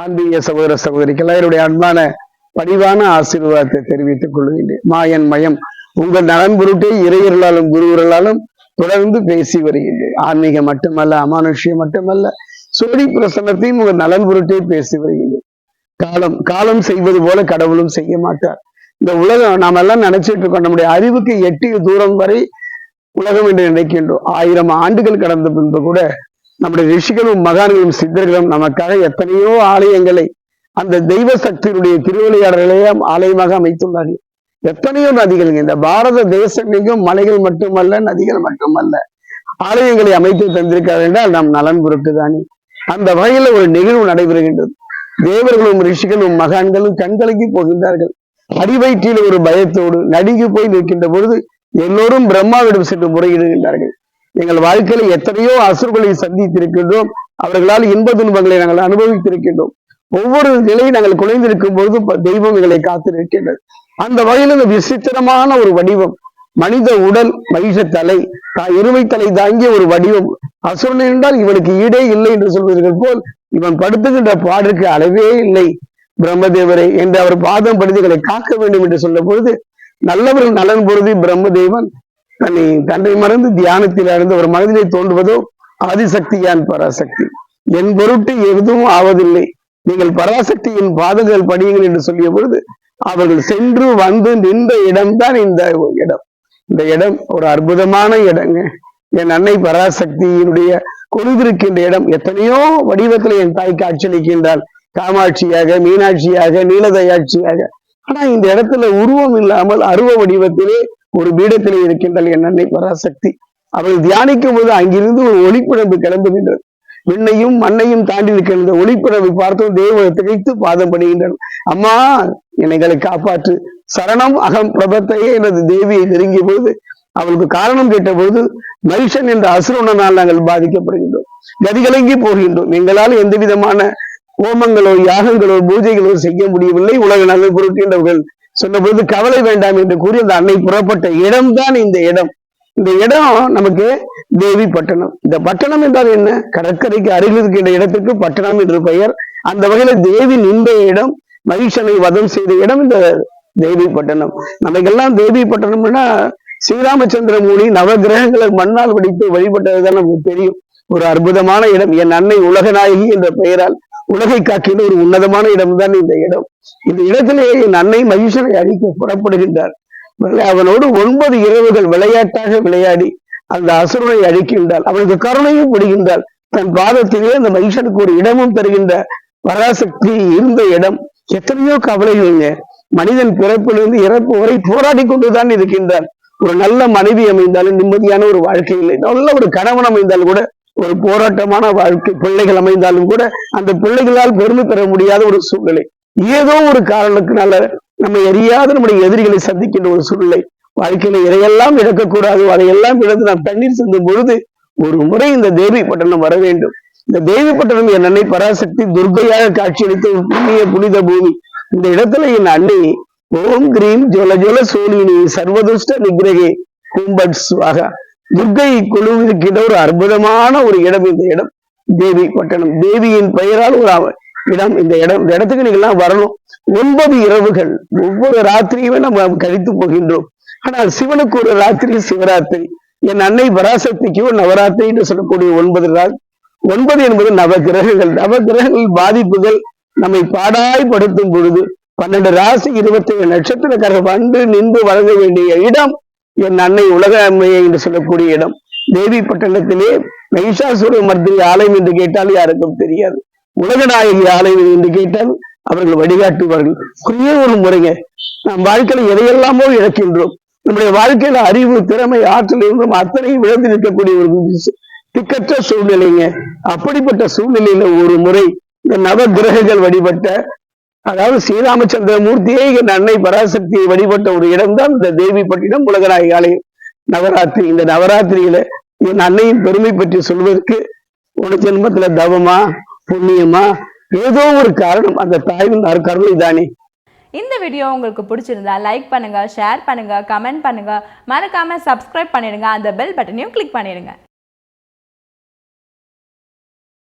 ஆன்மீக சகோதர சகோதரிகள் என்னுடைய அன்பான பணிவான ஆசீர்வாதத்தை தெரிவித்துக் கொள்கின்றேன். மாயன் மயம் உங்கள் நலன் பொருட்டே இறையர்களாலும் குருவர்களாலும் தொடர்ந்து பேசி வருகின்றேன். ஆன்மீகம் மட்டுமல்ல அமானுஷ்யம் மட்டுமல்ல சோடி பிரசன்னத்தையும் உங்கள் நலன் பொருட்டே பேசி வருகின்றேன். காலம் காலம் செய்வது போல கடவுளும் செய்ய மாட்டார். இந்த உலகம் நாம் எல்லாம் நினைச்சிட்டு இருக்கோம் நம்முடைய அறிவுக்கு எட்டிய தூரம் வரை உலகம் என்று நினைக்கின்றோம். ஆயிரம் ஆண்டுகள் கடந்த பின்பு கூட நம்முடைய ரிஷிகளும் மகான்களும் சித்தர்களும் நமக்காக எத்தனையோ ஆலயங்களை அந்த தெய்வ சக்தியினுடைய திருவிளையாடலையும் ஆலயமாக அமைத்துள்ளார்கள். எத்தனையோ நதிகள் இந்த பாரத தேசம் மலைகள் மட்டுமல்ல நதிகள் மட்டுமல்ல ஆலயங்களை அமைத்து தந்திருக்கிறார் என்றால் நாம் நலன் பொருட்டுதானே. அந்த வகையில ஒரு நிகழ்வு நடைபெறுகின்றது. தேவர்களும் ரிஷிகளும் மகான்களும் கண்களுக்கு போகின்றார்கள். அடிவயிற்றில் ஒரு பயத்தோடு நடுங்கி போய் நிற்கின்ற பொழுது எல்லோரும் பிரம்மாவிடம் சென்று முறையிடுகின்றார்கள். எங்கள் வாழ்க்கையில எத்தனையோ அசுர்களை சந்தித்திருக்கின்றோம். அவர்களால் இன்ப துன்பங்களை நாங்கள் அனுபவித்திருக்கின்றோம். ஒவ்வொரு நிலையும் நாங்கள் குலைந்திருக்கும் பொழுது தெய்வம் எங்களை காத்திருக்கின்றது. அந்த வகையில் இந்த விசித்திரமான ஒரு வடிவம் மனித உடல் மகிஷ தலை இருமை தலை தாங்கிய ஒரு வடிவம். அசுரன் என்றால் இவனுக்கு ஈடே இல்லை என்று சொல்வதற்கு போல் இவன் படுத்துகின்ற பாடிற்கு அளவே இல்லை. பிரம்மதேவரை என்று அவர் பாதம் படுத்துகளை காக்க வேண்டும் என்று சொல்ல பொழுது நல்லவர்கள் நலன் பொருதி பிரம்மதேவன் தன்னை தன்னை மறந்து தியானத்தில் அடைந்து ஒரு மனதிலே தோன்றுவதோ ஆதிசக்தியான் பராசக்தி. என் பொருட்டு எதுவும் ஆவதில்லை. நீங்கள் பராசக்தியின் பாதங்கள் படியுங்கள் என்று சொல்லிய பொழுது அவர்கள் சென்று வந்து நின்ற இடம்தான் இந்த இடம். இந்த இடம் ஒரு அற்புதமான இடங்க. என் அன்னை பராசக்தியினுடைய கொழுதிருக்கின்ற இடம். எத்தனையோ வடிவத்தில் என் தாய் காட்சியளிக்கின்றால் காமாட்சியாக மீனாட்சியாக நீலதயாட்சியாக. ஆனா இந்த இடத்துல உருவம் இல்லாமல் அருவ வடிவத்திலே ஒரு பீடத்திலே இருக்கின்றாள் என் அன்னை பராசக்தி. அவள் தியானிக்கும் போது அங்கிருந்து ஒரு ஒளிப்பிழம்பு கிளம்புகின்றது விண்ணையும் மண்ணையும் தாண்டி இருக்கின்ற ஒளிப்பிழம்பை பார்த்தோம் தேவ திகைத்து பாதம் படுகின்றனர். அம்மா என்னைகளை காப்பாற்று. சரணம் அகம் பிரபத்தையே எனது தேவியை நெருங்கிய போது அவளுக்கு காரணம் கேட்ட போது மகிஷன் என்ற அசுரனால் நாங்கள் பாதிக்கப்படுகின்றோம். கதிகலங்கி போகின்றோம். எங்களால் எந்த விதமான ஹோமங்களோ யாகங்களோ பூஜைகளோ செய்ய முடியவில்லை. உலக நலன் பொருட்கின்றவர்கள் சொன்னபோது கவலை வேண்டாம் என்று கூறி அந்த அன்னை புறப்பட்ட இடம்தான் இந்த இடம். இந்த இடம் நமக்கு தேவி பட்டணம். இந்த பட்டணம் என்றால் என்ன? கடற்கரைக்கு அருகில் இருக்கின்ற இடத்திற்கு பட்டணம் என்று பெயர். அந்த வகையில தேவி நின்ற இடம் மகிஷனை வதம் செய்த இடம் இந்த தேவி பட்டணம். நமக்கெல்லாம் தேவி பட்டணம்னா ஸ்ரீராமச்சந்திர மூனி நவகிரகங்களை மண்ணால் வடித்து வழிபட்டதுதான் நமக்கு தெரியும். ஒரு அற்புதமான இடம். என் அன்னை உலகநாயகி என்ற பெயரால் உலகை காக்கின்ற ஒரு உன்னதமான இடம்தான் இந்த இடம். இந்த இடத்திலே என் அன்னை மகிஷனை அழிக்க புறப்படுகின்றார். அவனோடு ஒன்பது இரவுகள் விளையாட்டாக விளையாடி அந்த அசுரனை அழிக்கின்றாள் அவனுக்கு கருணையும் பிடிக்கின்றாள் தன் பாதத்திலே அந்த மகிஷனுக்கு ஒரு இடமும் தருகின்ற பராசக்தி இருந்த இடம். எத்தனையோ கவலைகள்ங்க மனிதன் பிறப்பிலிருந்து இறப்பு வரை போராடி கொண்டுதான் இருக்கின்றான். ஒரு நல்ல மனைவி அமைந்தாலும் நிம்மதியான ஒரு வாழ்க்கை இல்லை. நல்ல ஒரு கணவன் அமைந்தால் கூட ஒரு போராட்டமான வாழ்க்கை பிள்ளைகள் அமைந்தாலும் கூட அந்த பிள்ளைகளால் பெருமை பெற முடியாத ஒரு சூழ்நிலை. ஏதோ ஒரு காரணத்தினால நம்ம எரியாத நம்முடைய எதிரிகளை சந்திக்கின்ற ஒரு சூழ்நிலை. வாழ்க்கையில இதையெல்லாம் இழக்கக்கூடாது அதையெல்லாம் இழந்து நாம் தண்ணீர் சிந்தும் பொழுது ஒரு முறை இந்த தேவி பட்டணம் வர வேண்டும். இந்த தேவி பட்டணம் என் அன்னை பராசக்தி துர்க்கையாக காட்சியளித்த ஒரு புண்ணிய புனித பூமி. இந்த இடத்துல என் அன்னை ஓம் கிரீம் ஜொல ஜொல சோழினி சர்வதுஷ்ட நிகிரகே கும்பட் சுவாகா. துர்க்கை குழுவிற்கிட்ட ஒரு அற்புதமான ஒரு இடம் இந்த இடம். தேவி பட்டணம். தேவியின் பெயரால் ஒரு இடம் இந்த இடம். இந்த இடத்துக்கு நீங்க எல்லாம் வரணும். ஒன்பது இரவுகள். ஒவ்வொரு ராத்திரியுமே நம்ம கழித்து போகின்றோம். ஆனால் சிவனுக்கு ஒரு ராத்திரி சிவராத்திரி. என் அன்னை பராசக்திக்கு ஒரு நவராத்திரி என்று சொல்லக்கூடிய ஒன்பது நாள். ஒன்பது என்பது நவ கிரகங்கள் நவ கிரகங்கள் பாதிப்புகள் நம்மை பாடாய்படுத்தும் பொழுது பன்னெண்டு ராசி இருபத்தி ஏழு நட்சத்திரக்காரர் வந்து நின்று வழங்க வேண்டிய இடம் என் அன்னை உலக அம்மையை என்று சொல்லக்கூடிய இடம். தேவி பட்டணத்திலே மகிஷாசுர மர்த்தினி ஆலயம் என்று கேட்டால் யாருக்கும் தெரியாது. உலகநாயகி ஆலயம் என்று கேட்டால் அவர்கள் வழிகாட்டுவார்கள். ஒரே ஒரு முறைங்க நம் வாழ்க்கையில எதையெல்லாமோ இழக்கின்றோம். நம்முடைய வாழ்க்கையில அறிவு திறமை ஆற்றல் இருந்தும் அத்தனையும் விழுந்து நிற்கக்கூடிய ஒரு திக்கற்ற சூழ்நிலைங்க. அப்படிப்பட்ட சூழ்நிலையில ஒரு முறை இந்த நவ கிரகங்கள் வழிபட்ட அதாவது ஸ்ரீராமச்சந்திர மூர்த்தியே என் அன்னை பராசக்தியை வழிபட்ட ஒரு இடம்தான் இந்த தேவிப்பட்டினம் உலகநாயகி ஆலயம். நவராத்திரி இந்த நவராத்திரியில என் அன்னையின் பெருமை பற்றி சொல்வதற்கு ஒரு ஜென்மத்துல தவமா புண்ணியமா ஏதோ ஒரு காரணம் அந்த தாயின் கருணை தானே இந்த வீடியோ உங்களுக்கு பிடிச்சிருந்தா லைக் பண்ணுங்க ஷேர் பண்ணுங்க கமெண்ட் பண்ணுங்க. மறக்காம சப்ஸ்கிரைப் பண்ணிடுங்க. அந்த பெல் பட்டனையும் கிளிக் பண்ணிடுங்க.